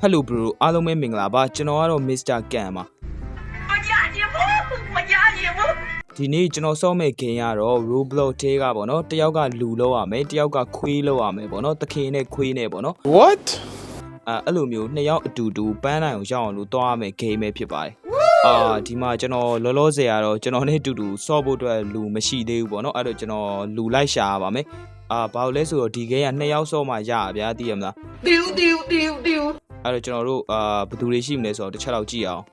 ဟယ်လိုဘရိုအားလုံးပဲမင်္ဂလာပါကျွန်တော်ကတော့ Mr. Kan ပါဒီနေ့ကျွန်တော်စောမဲ့ခင်ကတော့ Roblox ထဲကပေါ့နော်တယောက်ကလူလောက်ရမယ်တယောက်ကခွေးလောက်ရမယ်ပေါ့နော်တခင်နဲ့ခွေးနဲ့ပေါ့နော် What အဲအဲ့လိုမျိုးနှစ်ယောက်အတူတူပန်းနိုင်အောင်ရအောင်လို့တွားရမယ်ဂိမ်းပဲဖြစ်ပါတယ်အာဒီမှာကျွန်တော်လောလောဆယ်ကတော့ကျွန်တော်နဲ့အတူတူဆော့ဖို့အတွက်လူမရှိသေးဘူးပေါ့နော်အဲ့တော့ကျွန်တော်လူလိုက်ရှာပါမယ်အာဘာလို့လဲဆိုတော့ဒီဂိမ်းကနှစ်ယောက်ဆော့မှရပါဗျာသိရမလားတီးတီးတီးတီး အဲ့တော့ကျွန်တော်တို့အာဘယ်သူတွေရှိမလဲဆိုတော့တစ်ချက်လောက်ကြည့်အောင်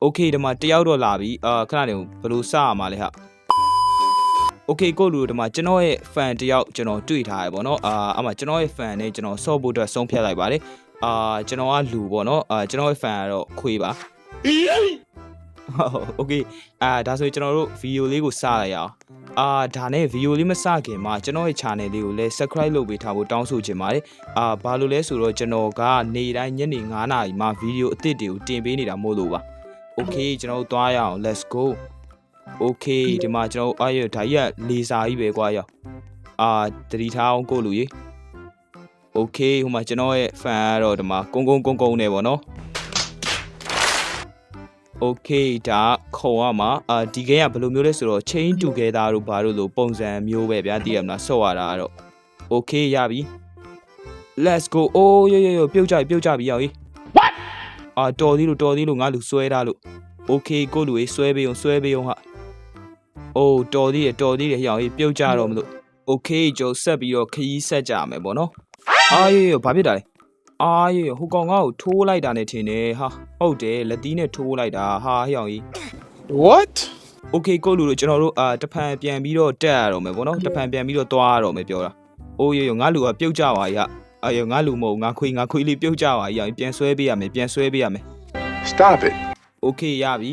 โอเคဒီမှာတယောက်တော့လာပြီအာခဏနေဘယ်လိုစရမှာလဲဟာโอเคကိုလူဒီမှာကျွန်တော်ရဲ့ fan တယောက်ကျွန်တော်တွေ့ထားရပေါ့နော်အာအမှကျွန်တော်ရဲ့ fan နဲ့ကျွန်တော်ဆော့ဖို့အတွက်ဆုံးဖြတ်လိုက်ပါတယ်အာကျွန်တော်ကလူပေါ့နော်အာကျွန်တော်ရဲ့ fan ကတော့ခွေးပါဟုတ်โอเคအာဒါဆိုရင်ကျွန်တော်တို့ဗီဒီယိုလေးကိုစလိုက်ရအောင် အာဒါနဲ့ဗီဒီယိုလေးမစခင်မှာကျွန်တော်ရဲ့ channel လေးကိုလည်း subscribe လုပ်ပေးထားဖို့တောင်းဆိုချင်ပါတယ်အာဘာလို့လဲဆိုတော့ကျွန်တော်ကနေတိုင်းညနေ9:00နာရီမှဗီဒီယိုအသစ်တွေကိုတင်ပေးနေတာမို့လို့ပါ။ Okay ကျွန်တော်တို့သွားရအောင် let's go ။ Okay ဒီမှာကျွန်တော်တို့အားရဒါကြီးကလေစာကြီးပဲကွာရောက်။အာတတိထားအောင်ကိုလူကြီး။ Okay ဟိုမှာကျွန်တော်ရဲ့ fan ကတော့ဒီမှာကုန်းကုန်းကုန်းကုန်းနေပေါ့နော်။ Okay ဒါခုံရမှာအာဒီ game ကဘယ်လိုမျိုးလဲဆိုတော့ chain together တို့ဘာလို့လို့ပုံစံမျိုးပဲဗျာသိရမလားဆော့ရတာကတော့ Okay ရပြီ Let's go အိုးရရရပြုတ်ကြပြီပြုတ်ကြပြီရောက်ကြီး What အာတော်သေးလို့တော်သေးလို့ငါလူဆွဲထားလို့ Okay ကိုလူရေးဆွဲပေးအောင်ဆွဲပေးအောင်ဟာအိုးတော်သေးရတော်သေးရရောက်ကြီးပြုတ်ကြတော့မလို့ Okay ကျုပ်ဆက်ပြီးတော့ခရီးဆက်ကြမယ်ပေါ့နော်အာရရဘာဖြစ်တာလဲ အာရရဟိုကောင်ငါ့ကိုထိုးလိုက်တာနဲ့ထင်တယ်ဟာဟုတ်တယ်လက်သီးနဲ့ထိုးလိုက်တာဟာဟရောက်ကြီး What? Okay ကိုလူတို့ကျွန်တော်တို့အာတဖန်ပြန်ပြီးတော့တက်ရတော့မယ်ပေါ့နော်တဖန်ပြန်ပြီးတော့သွားရတော့မယ်ပြောတာအိုးရရငါလူကပြုတ်ကြပါရဲ့ဟာအာရငါလူမဟုတ်ငါခွေးငါခွေးလေးပြုတ်ကြပါရဲ့ပြန်ဆွဲပေးရမယ်ပြန်ဆွဲပေးရမယ် Stop it. Okay ရပြီ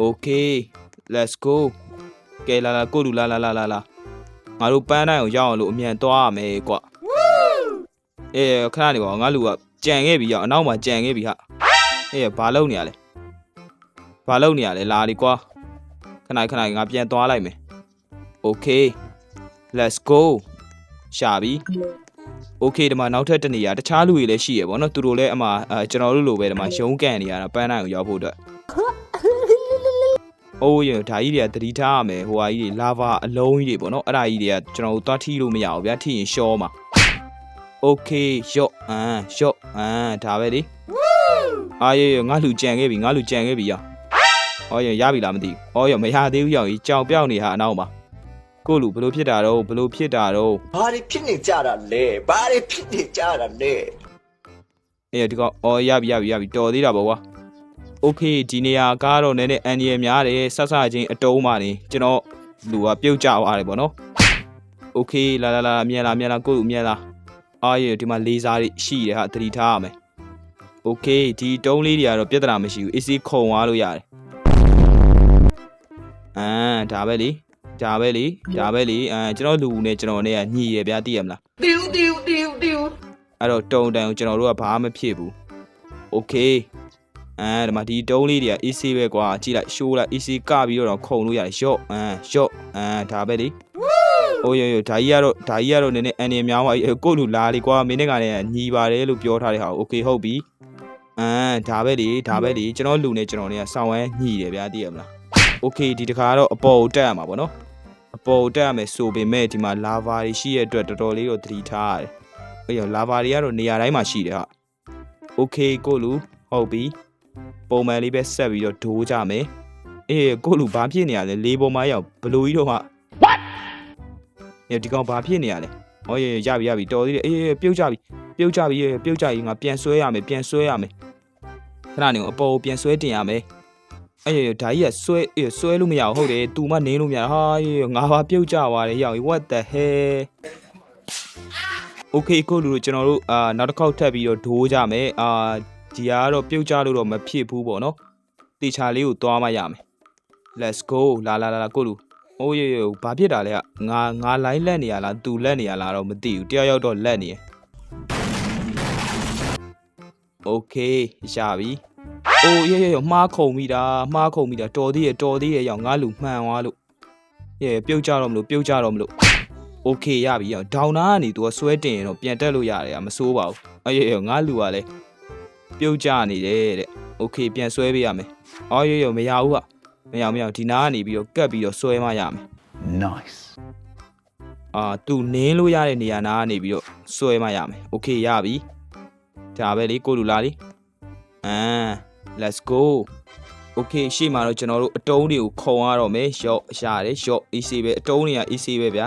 Okay let's go ကဲလာလာကိုလူလာလာလာလာလာငါတို့ပန်းတိုင်းကိုရောက်အောင်လို့အမြန်သွားရမယ်ကွာ အေးခဏနေပါဦးငါလူကကြံခဲ့ပြီရောက်အနောက်မှာကြံခဲ့ပြီဟာအေးဘာလုပ်နေရလဲဘာလုပ်နေရလဲလာလीကွာခဏခဏငါပြန်သွားလိုက်မယ် Okay let's go ရှာပြီ Okay ဒီမှာနောက်ထပ်တစ်နေရာတခြားလူတွေလည်းရှိရပေါ့နော်သူတို့လည်းအမှအဲကျွန်တော်တို့လိုပဲဒီမှာရုံးကန်နေရတာပန်းနိုင်ကိုရောက်ဖို့အတွက်အိုးရဒါကြီးတွေကတတိထားရမယ်ဟိုဟာကြီးတွေလာဗာအလုံးကြီးတွေပေါ့နော်အဲ့ဒါကြီးတွေကကျွန်တော်တို့သွားထိလို့မရဘူးဗျာထိရင်ရှောမှာ Okay ရော့အမ်ရော့အမ်ဒါပဲလေအာရရငါလူကြံခဲ့ပြီငါလူကြံခဲ့ပြီရောအော်ရရပြီလားမသိဘူးအော်ရမရသေးဘူးရောကြီးကြောင်ပြောက်နေဟာအနောက်မှာကိုလူဘလို့ဖြစ်တာတော့ဘလို့ဖြစ်တာတော့ ဘာတွေဖြစ်နေကြတာလဲဘာတွေဖြစ်နေကြတာလဲ အေးဒီကောင်အော်ရပြီရပြီရပြီတော်သေးတာပေါ့ကွာโอเคဒီနေရာကတော့နည်းနည်းအန်ဒီရများတယ်ဆက်ဆချင်းအတုံးပါနေကျွန်တော်လူကပြုတ်ကြသွားတယ်ပေါ့နော်โอเคလာလာလာမြန်လာမြန်လာကိုယ့်လူမြန်လာ အားရဒီမှာလေးစားတွေရှိတယ်ဟာသတိထားရမယ်။ Okay ဒီတုံးလေးတွေကတော့ပြဿနာမရှိဘူး AC ခုံသွားလို့ရတယ်။အာဒါပဲလေဒါပဲလေဒါပဲလေအာကျွန်တော်လူနဲ့ကျွန်တော်နဲ့ကညီရယ်ဗျာသိရမလား။တီးတီးတီးတီးအဲ့တော့တုံတန်ကိုကျွန်တော်တို့ကဘာမှမဖြစ်ဘူး။ Okay အဲဒီမှာဒီတုံးလေးတွေက AC ပဲကွာကြည့်လိုက်ရှိုးလိုက် AC ကပြီးတော့ခုံလို့ရတယ်ရော့အာရော့အာဒါပဲလေ။ အိုးရရဒါကြီးကတော့ဒါကြီးကတော့နည်းနည်းအန်နေများပါကိုယ့်လူလာလေကွာမင်းနဲ့ကလည်းညီပါတယ်လို့ပြောထားတဲ့ဟာโอเคဟုတ်ပြီအမ်ဒါပဲလေဒါပဲလေကျွန်တော်လူနဲ့ကျွန်တော်နဲ့ကစောင်းဝမ်းညီတယ်ဗျာသိရမလားโอเคဒီတခါကတော့အပေါ်ကိုတက်ရမှာပေါ့နော်အပေါ်ကိုတက်ရမယ်ဆိုပေမဲ့ဒီမှာလာဗာတွေရှိရဲ့အတွက်တော်တော်လေးတော့သတိထားရတယ် အေးရောလာဗာတွေကတော့နေရာတိုင်းမှာရှိတယ်ဟာโอเคကိုလူဟုတ်ပြီပုံမှန်လေးပဲဆက်ပြီးတော့ဒိုးကြမယ်အေးကိုလူဘာဖြစ်နေရလဲလေးပေါ်မှာရောက်ဘလူကြီးတော့ဟာ what အေး ဒီကောင်ဘာဖြစ်နေရလဲဟောရရရပြီရပြီတော်သေးတယ်အေးပြုတ်ကြပြီပြုတ်ကြပြီပြုတ်ကြပြီငါပြန်ဆွဲရမယ်ပြန်ဆွဲရမယ်ခဏနေအပေါ်ကိုပြန်ဆွဲတင်ရမယ်အေးဒါကြီးကဆွဲအေးဆွဲလို့မရဘူးဟုတ်တယ်သူမနင်းလို့မရဟာအေးငါဘာပြုတ်ကြသွားတယ်ရောက် what the hell Okay ကိုလူတို့ကျွန်တော်တို့အာနောက်တစ်ခေါက်ထပ်ပြီးတော့ဒိုးကြမယ်အာဒီကတော့ပြုတ်ကြလို့တော့မဖြစ်ဘူးပေါ့နော်တေချာလေးကိုသွားမှရမယ် Let's go လာလာလာလာကိုလူ အိုးရေရေဘာဖြစ်တာလဲကငါငါလိုင်းလက်နေရလားသူလက်နေရလားတော့မသိဘူးတယောက်ယောက်တော့လက်နေရယ် Okay ရပြီအိုးရေရေရေမှားခုံမိတာမှားခုံမိတာတော်သေးရတော်သေးရရောက်ငါလူမှန်သွားလို့ရေပြုတ်ကြတော့မလို့ပြုတ်ကြတော့မလို့ โอเคရပြီရောဒေါင်နာကနေ तू ဆွဲတင်ရင်တော့ပြန်တက်လို့ရတယ်อ่ะမစိုးပါဘူးအေးရောငါလူကလည်းပြုတ်ကြနေတယ်တဲ့โอเคပြန်ဆွဲပေးရမယ်အော်ရောရောမရဘူးอ่ะ မရောင်မရောင်ဒီနားကနေပြီးတော့ကတ်ပြီးတော့ဆွဲမှရမယ် nice အာသူနင်းလို့ရတဲ့နေရာနားကနေပြီးတော့ဆွဲမှရမယ် okay ရပြီဒါပဲလေကိုလူလာလေအာ let's go okay ရှေ့မှာတော့ကျွန်တော်တို့အတုံးတွေကိုခုံရတော့မယ် short ရတယ် short AC ပဲအတုံးတွေက AC ပဲဗျာ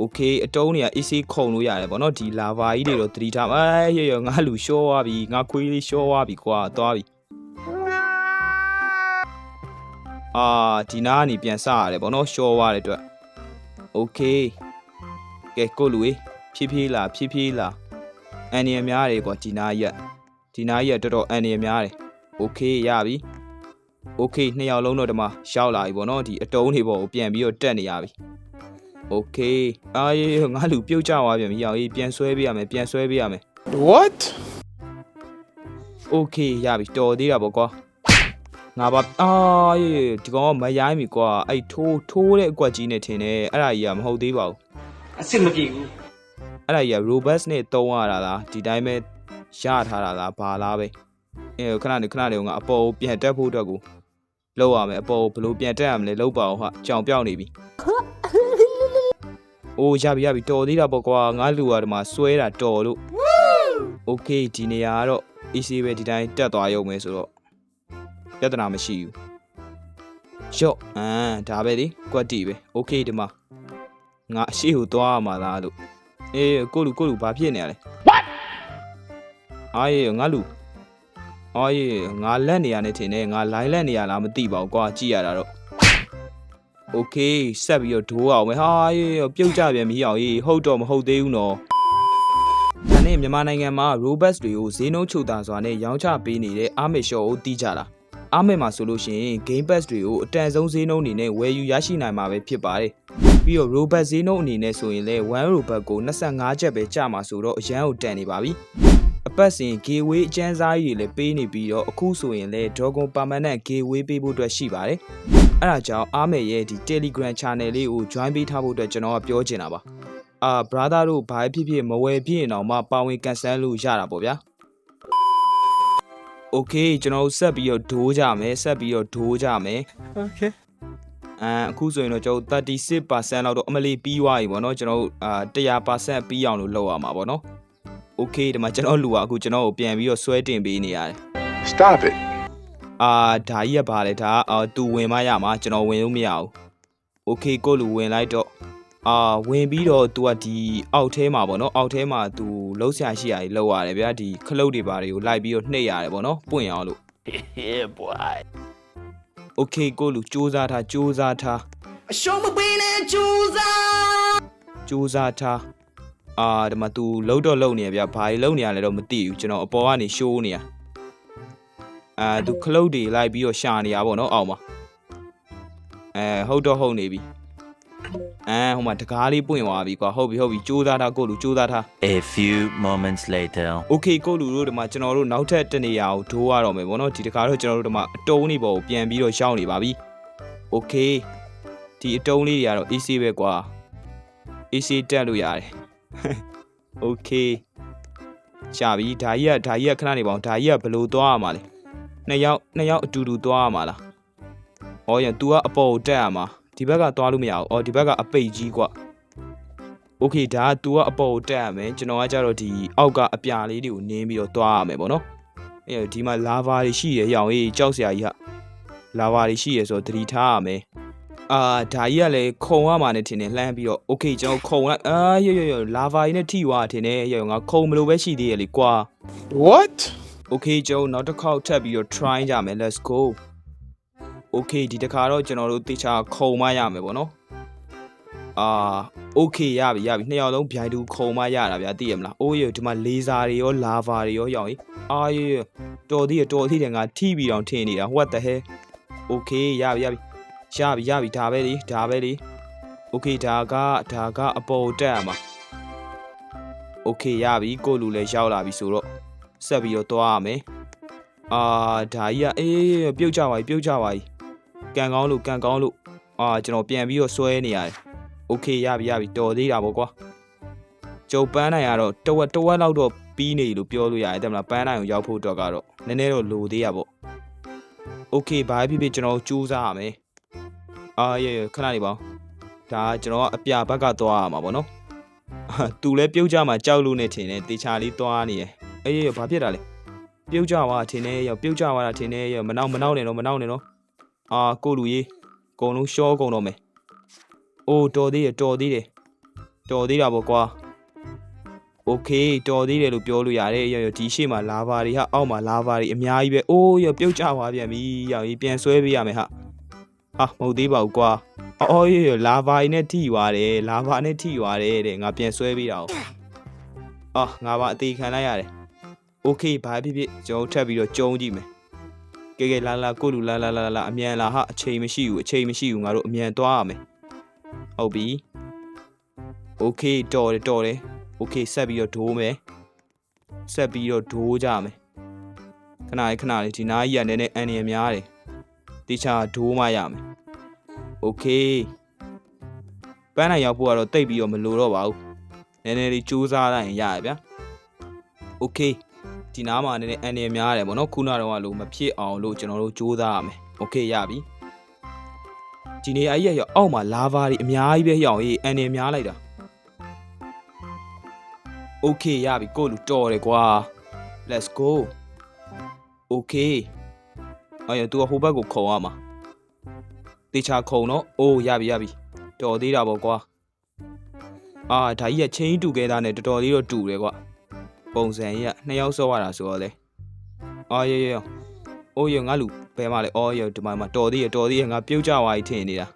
okay အတုံးတွေက AC ခုံလို့ရတယ်ဗောနော်ဒီ lava ကြီးတွေတော့3ထားအဲရရငါလူ short သွားပြီငါခွေးလေး short သွားပြီကွာသွားပြီ အာဒီနာကနေပြန်စရတယ်ဗောနော်ရှော့သွားတဲ့အတွက်โอเคကဲကိုလူေးဖြည်းဖြည်းလာဖြည်းဖြည်းလာအန်နီယများတယ်ကွာဒီနာရက်ဒီနာရက်တော်တော်အန်နီယများတယ်โอเคရပြီ โอเคနှစ်ယောက်လုံးတော့ဒီမှာရှောက်လာပြီပေါ့နော်ဒီအတုံးတွေပေါ့ကိုပြန်ပြီးတော့တက်နေရပြီโอเคအာရေငါလူပြုတ်ကြသွားပြန်ပြီရောက်ရေးပြန်ဆွဲပေးရမယ်ပြန်ဆွဲပေးရမယ် What? โอเคရပြီတော်သေးတာပေါ့ကွာ ငါပါအာရေဒီကောင်ကမရိုင်းပြီကွာအဲ့ထိုးထိုးတဲ့အကွက်ကြီးနဲ့ထင်တယ်အဲ့ဒါကြီးကမဟုတ်သေးပါဘူး အစ်မပြေဘူး အဲ့ဒါကြီးက robust နဲ့တုံးရတာလားဒီတိုင်းပဲရထားတာလားဘာလားပဲအဲခဏနေခဏနေငါအပေါ်ကိုပြန်တက်ဖို့အတွက်ကိုလောက်ရမယ်အပေါ်ကိုဘယ်လိုပြန်တက်ရမလဲလောက်ပါအောင်ဟာကြောင်ပြောက်နေပြီ အိုးရပြီရပြီတော်သေးတာပေါ့ကွာငါလူကဒီမှာစွဲတာတော်လို့โอเคဒီနေရာကတော့ AC ပဲဒီတိုင်းတက်သွားရုံပဲဆိုတော့ ပြဿနာမရှိဘူးရော့အမ်ဒါပဲလေကွက်တီပဲโอเคဒီမှာငါအရှိကိုသွားရမှာလားလို့အေးကိုလူကိုလူဘာဖြစ်နေရလဲ What အာယေငါလူအာယေငါလက်နေရနေထင်တယ်ငါလိုင်းလက်နေရလားမသိပါဘူးကွာကြည့်ရတာတော့ โอเคဆက်ပြီးတော့ဒိုးအောင်မယ်ဟာရေပြုတ်ကြပြန်ပြီအောင်ရေဟုတ်တော့မဟုတ်သေးဘူးနော်ဒါနဲ့မြန်မာနိုင်ငံမှာ Robux တွေကိုဈေးနှုန်းချုပ်တာစွာနဲ့ရောင်းချပေးနေတဲ့အာမစ်ရှော့ကိုတီးကြတာ အာမစ်မှာဆိုလို့ရှိရင် Game Pass တွေကိုအတန်ဆုံးဈေးနှုန်းအနေနဲ့ဝယ်ယူရရှိနိုင်မှာပဲဖြစ်ပါတယ်ပြီးတော့ Robux ဈေးနှုန်းအနေနဲ့ဆိုရင်လည်း1 Robux ကို25ကျပ်ပဲကျမှာဆိုတော့အရန်ကိုတန်နေပါပြီအပတ်စဉ် giveaway အကျန်းစားကြီးတွေလည်းပေးနေပြီးတော့အခုဆိုရင်လည်း Dragon Permanent giveaway ပေးဖို့အတွက်ရှိပါတယ်အဲ့ဒါကြောင့်အားမယ်ရဲ့ဒီ Telegram Channel လေးကို join ပေးထားဖို့အတွက်ကျွန်တော်ကပြောချင်တာပါအာ brother တို့ဘာဖြစ်ဖြစ်မဝယ်ဖြစ်ရင်တော့မှပါဝင်ကန်ဆယ်လို့ရတာပေါ့ဗျာ Okay ကျွန်တော်တို့ဆက်ပြီးတော့ဒိုးကြမယ်ဆက်ပြီးတော့ဒိုးကြမယ် Okay. အဲအခုဆိုရင်တော့ကျွန်တော်တို့36%လောက်တော့အမလီပြီးသွားပြီပေါ့နော်ကျွန်တော်တို့အာ100%ပြီးအောင်လို့လုပ်ရမှာပေါ့နော် Okay ဒီမှာကျွန်တော်လူကအခုကျွန်တော်ကိုပြန်ပြီးတော့ဆွဲတင်ပေးနေရတယ် Stop it. အာဒါကြီးကဘာလဲဒါအာသူဝင်မရမှာကျွန်တော်ဝင်လို့မရဘူးโอเคကိုလူဝင်လိုက်တော့ အာဝင်ပြီးတော့ तू อ่ะဒီအောက်ထဲမှာပေါ့နော်အောက်ထဲမှာ तू လှုပ်ရှားရှိရည်လှုပ်ရတယ်ဗျာဒီခလုတ်တွေဘာတွေကိုလိုက်ပြီးတော့နှိပ်ရတယ်ပေါ့နော်ပွင့်အောင်လို့ Yeah boy Okay ကိုလူစူးစမ်းထားစူးစမ်းထားအရှုံးမပေးနဲ့စူးစမ်းစူးစမ်းထားအာဒီမှာ तू လှုပ်တော့လှုပ်နေရဗျာဘာတွေလှုပ်နေရလဲတော့မသိဘူးကျွန်တော်အပေါ်ကနေရှိုးနေရအာ तू ခလုတ်တွေလိုက်ပြီးတော့ရှာနေရပေါ့နော်အောက်မှာအဲဟုတ်တော့ဟုတ်နေပြီ အဲဟိုမှာတကားလေးပွင့်သွားပြီကွာဟုတ်ပြီဟုတ်ပြီစူးစားထားကိုလူစူးစားထား A few moments later Okay ကိုလူတို့ဒီမှာကျွန်တော်တို့နောက်ထပ်တနေရာကိုဒိုးရတော့မယ်ဗောနော်ဒီတကားတော့ကျွန်တော်တို့ဒီမှာအတုံးနေပေါ်ကိုပြန်ပြီးတော့ရှောင်းနေပါပြီ Okay ဒီအတုံးလေးတွေကတော့ AC ပဲကွာ AC တက်လို့ရတယ် Okay ကြာပြီဒါကြီးကဒါကြီးကခဏနေပါအောင်ဒါကြီးကဘလို့သွားရမှာလဲနှစ်ယောက်နှစ်ယောက်အတူတူသွားရမှာလားဟောရင် तू ကအပေါ်ကိုတက်ရမှာ ဒီဘက်ကသွားလို့မရဘူးဩဒီဘက်ကအပိတ်ကြီးကွာ โอเคဒါက तू ကအပေါ်ကိုတက်ရမယ်ကျွန်တော်ကကြတော့ဒီအောက်ကအပြာလေးတွေကိုနင်းပြီးတော့သွားရမယ်ပေါ့နော်အဲဒီမှာလာဗာတွေရှိရရောင်ရေးကြောက်စရာကြီးဟာလာဗာတွေရှိရဆိုတော့သတိထားရမယ်အာဒါကြီးကလည်းခုံရမှာနဲ့ထင်တယ်လှမ်းပြီးတော့โอเคကျွန်တော်ခုံလိုက်အာရရရလာဗာကြီးနဲ့ထိသွားထင်တယ်ရရငါခုံမလို့ပဲရှိသေးရလေကွာ What? โอเคကျွန်တော်နောက်တစ်ခေါက်ထပ်ပြီးတော့ try ကြမယ် let's go โอเคဒီတစ်ခါတော့ကျွန်တော်တို့တေချာခုံမရမယ်ပေါ့နော်အာโอเคရပြီရပြီနှစ်ယောက်လုံးဗျိုင်တူခုံမရတာဗျာသိရမလားအိုးရဒီမှာလေဆာတွေရောလာဗာတွေရောရောင်ကြီးအာရရတော်သေးရတော်သေးတယ်ငါထိပြီးတော့ထင်နေတာ what the hell โอเคရပြီရပြီရပြီရပြီဒါပဲလေဒါပဲလေโอเคဒါကဒါကအပေါ်တက်ရမှာโอเคရပြီကိုလူလည်းရောက်လာပြီဆိုတော့ ဆက်ပြီးတော့သွားရမယ်။အာဒါကြီးကအေးပြုတ်ကြပါပြီပြုတ်ကြပါပြီ။ ကန်ကောင်းလို့ကန်ကောင်းလို့အာကျွန်တော်ပြန်ပြီးတော့ဆွဲနေရတယ်။ โอเคရပြီရပြီတော်သေးတာပေါ့ကွာကျုပ်ပန်းနိုင်ကတော့တဝက်တဝက်လောက်တော့ပြီးနေလို့ပြောလို့ရတယ်တဲ့မလားပန်းနိုင်ကိုရောက်ဖို့အတွက်ကတော့နည်းနည်းတော့လိုသေးရပေါ့โอเคဘာဖြစ်ဖြစ်ကျွန်တော်တို့စူးစမ်းရမယ်အာရေရေခဏနေပါဦးဒါကျွန်တော်ကအပြဘက်ကသွားရမှာပေါ့နော်အာသူလည်းပြုတ်ကြမှာကြောက်လို့နေထင်တယ်တေချာလေးသွားနေရယ်အေးရေဘာဖြစ်တာလဲပြုတ်ကြသွားထင်တယ်ရောပြုတ်ကြသွားတာထင်တယ်ရောမနောက်မနောက်နဲ့တော့မနောက်နဲ့တော့ အာကိုလူကြီးအကုန်လုံးရှောကုန်တော့မယ် အိုးတော်သေးတယ်တော်သေးတယ်တော်သေးတာပေါ့ကွာโอเคတော်သေးတယ်လို့ပြောလို့ရတယ်ရောရောဒီရှေ့မှာလာဘာတွေဟာအောက်မှာလာဘာတွေအများကြီးပဲအိုးရောပြုတ်ကျသွားပြန်ပြီရောကြီးပြန်ဆွဲပေးရမယ်ဟာဟာမဟုတ်သေးပါဘူးကွာအော်ရောရောလာဘာတွေနဲ့ထိသွားတယ်လာဘာနဲ့ထိသွားတယ်တဲ့ငါပြန်ဆွဲပေးတာ哦အော်ငါပါအသေးခံလိုက်ရတယ်โอเคဘာဖြစ်ဖြစ်ကျွန်တော်ထပ်ပြီးတော့ကြုံကြည့်မယ် ကဲကဲလာလာကိုလူလာလာလာလာအမြန်လာဟာအချိန်မရှိဘူးအချိန်မရှိဘူးငါတို့အမြန်သွားရမယ် ဟုတ်ပြီโอเคတော်တယ်တော်တယ်โอเคဆက်ပြီးတော့ဒိုးမယ်ဆက်ပြီးတော့ဒိုးကြမယ်ခဏလေးခဏလေးဒီနားကြီးကနည်းနည်းအန်ရများတယ်တိချာဒိုးမှရမယ်โอเคပန်းနိုင်ရောက်ဖို့ကတော့တိတ်ပြီးတော့မလိုတော့ပါဘူးနည်းနည်းလေးစူးစမ်းလိုက်ရင်ရရဗျာโอเค ဒီနားမှာနည်းနည်းအန်ရများတယ်ဗောနော်ခုနကတော့လို့မဖြစ်အောင်လို့ကျွန်တော်တို့စူးစမ်းရမယ်โอเคရပြီ ဒီနေရာကြီးရရောက်အောက်မှာလာဗာတွေအများကြီးပဲရောက်ရေးအန်နေများလိုက်တာโอเคရပြီကိုယ့်လူတော်တယ်ကွာ let's go โอเคအော်ရ तू ကဟိုဘက်ကိုခုံရမှာတေချာခုံတော့အိုးရပြီရပြီတော်သေးတာပေါ့ကွာအာဒါကြီးကချင်းတူခဲ့တာနဲ့တော်တော်လေးတော့တူတယ်ကွာ ပုံစံကြီးကနှစ်ယောက်စောရတာဆိုတော့လေအော်ရရရ အိုးရငါလူဘယ်မှာလဲအော်ရဒီမှာမှာတော်သေးရတော်သေးရငါပြုတ်ကြသွားပြီထင်နေတာ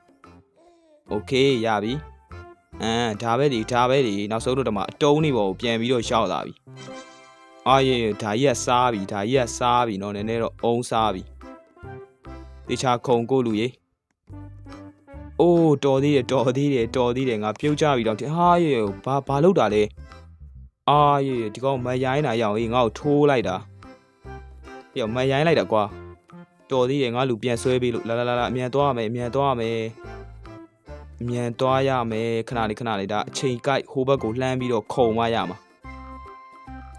โอเคရပြီအမ်ဒါပဲဒီဒါပဲဒီနောက်ဆုံးတော့ဒီမှာအတုံးနေပေါ်ကိုပြန်ပြီးတော့ရှောက်လာပြီအာရရဒါကြီးကစားပြီဒါကြီးကစားပြီနော်နည်းနည်းတော့အုံးစားပြီတေချာခုံကိုလူရေအိုးတော်သေးတယ်တော်သေးတယ်တော်သေးတယ်ငါပြုတ်ကြပြီတော့ဟာရရဘာဘာလောက်တာလဲ အာရရဒီကောင်မရိုင်းတာရအောင်ဟေးငါ့ကိုထိုးလိုက်တာပြမရိုင်းလိုက်တာကွာတော်သေးတယ်ငါလူပြန်ဆွဲပေးလို့လာလာလာလာအမြန်သွားရမယ်အမြန်သွားရမယ်အမြန်သွားရမယ်ခဏလေးခဏလေးဒါအချိန်ကိုက်ဟိုဘက်ကိုလှမ်းပြီးတော့ခုံမရမှာ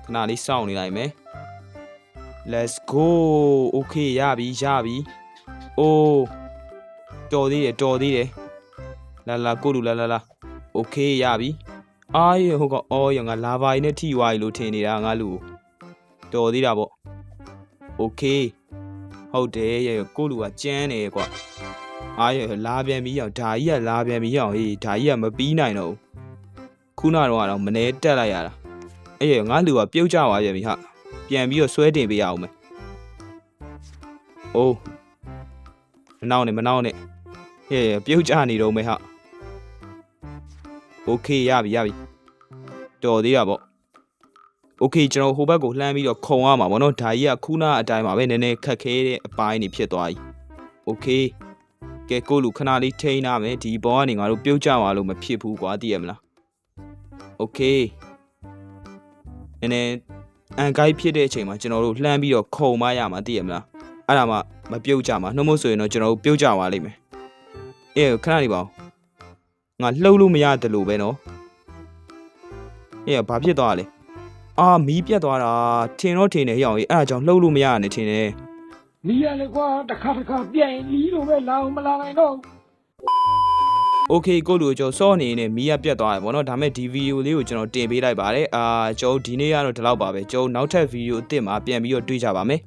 ခဏလေးစောင့်နေလိုက်မယ် let's go okay ရပြီရပြီအိုးတော်သေးတယ်တော်သေးတယ်လာလာကိုလူလာလာလာ okay ရပြီ အာရဟိုကအော်ရငါလာပါရင်နဲ့ထိသွားပြီလို့ထင်နေတာငါလူကိုတော်သေးတာပေါ့ โอเคဟုတ်တယ်ရရကိုလူကကြမ်းနေကွာအားရလာပြန်ပြီးအောင်ဒါကြီးကလာပြန်ပြီးအောင်ဟေးဒါကြီးကမပြီးနိုင်တော့ဘူးခုနတော့ကတော့မနေတက်လိုက်ရတာအဲ့ရငါလူကပြုတ်ကြသွားပြန်ပြီဟာပြန်ပြီးတော့ဆွဲတင်ပေးရအောင်မယ်အိုးမနောက်နဲ့မနောက်နဲ့ဟဲ့ပြုတ်ကြနေတော့မယ်ဟာ โอเคရပြီရပြီတော်သေးတာပေါ့ โอเคကျွန်တော်ဟိုဘက်ကိုလှမ်းပြီးတော့ခုံရမှာဗောနော်ဒါကြီးကခုနအတိုင်းပါပဲနည်းနည်းခက်ခဲတဲ့အပိုင်းနေဖြစ်သွားပြီโอเคကဲကိုလူခဏလေးထိန်းထားမယ်ဒီဘောကနေငါတို့ပြုတ်ကြပါလို့မဖြစ်ဘူးကွာသိရမလားโอเคနည်းနည်းအန်ကိုက်ဖြစ်တဲ့အချိန်မှာကျွန်တော်တို့လှမ်းပြီးတော့ခုံမရမှာသိရမလားအဲ့ဒါမှမပြုတ်ကြမှာနှုတ်မို့ဆိုရင်တော့ကျွန်တော်တို့ပြုတ်ကြပါလိမ့်မယ်အေးခဏလေးပါဦး ငါလှုပ်လို့မရတယ်လို့ပဲနော်အေးဘာဖြစ်သွားလဲအာမီးပြတ်သွားတာထင်တော့ထင်တယ်ဟိအောင်ကြီးအဲ့ဒါကြောင့်လှုပ်လို့မရရနဲ့ထင်တယ်မီးရလေကွာတစ်ခါတစ်ခါပြတ်ရင်မီးလိုပဲလာအောင်မလာနိုင်တော့ Okay ကိုလူကျော်စောအနေနဲ့မီးရပြတ်သွားတယ်ဗောနော်ဒါမဲ့ဒီဗီဒီယိုလေးကိုကျွန်တော်တင်ပေးလိုက်ပါတယ်အာကျော်ဒီနေ့ကတော့ဒီလောက်ပါပဲကျော်နောက်ထပ်ဗီဒီယိုအစ်စ်မှာပြန်ပြီးတော့တွေ့ကြပါမယ်